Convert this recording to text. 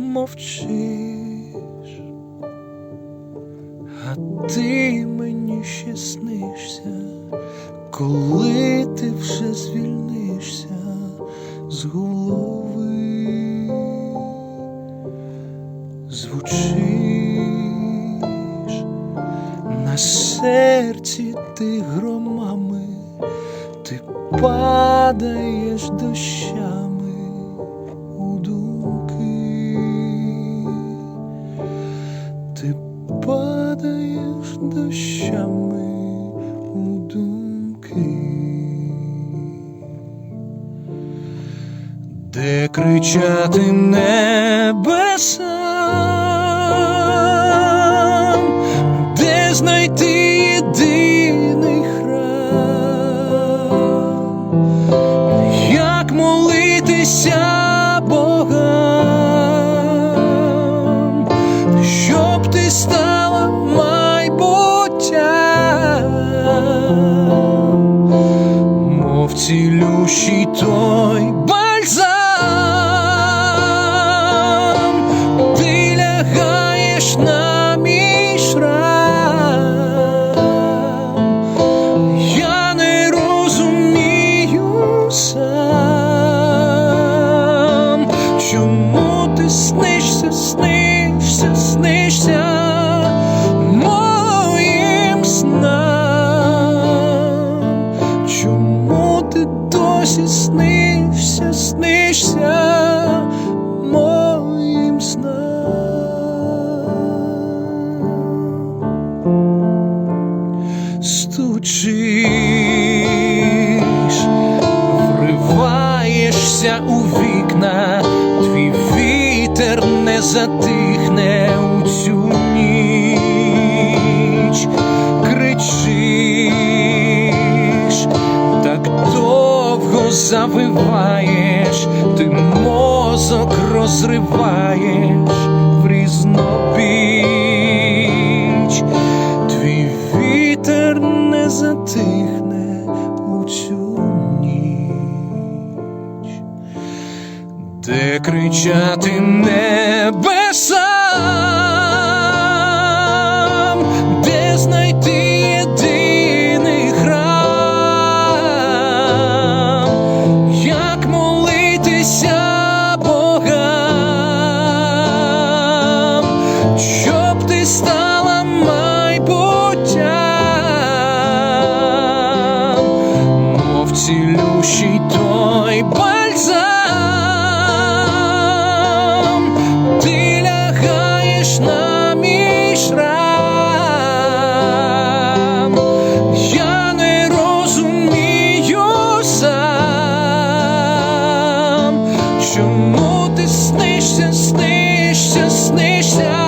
мовчиш, а ти мені ще снишся, коли ти вже звільнишся з голови, звучиш на серці ти громами, ти падаєш дощами де кричати небесам, де знайти єдиний храм, як молитися Богам, щоб ти стала майбуттям, мов цілющий той мій шрам, я не розумію чому ти снишся, снишся, снишся моїм снам, чому ти досі снишся, снишся моїм снам вриваєшся у вікна, твій вітер не затихне у цю ніч, кричиш, так довго завиваєш, ти мозок розриваєш де кричати небесам, де знайти єдиний храм, як молитися Богам, щоб ти снишся, снишся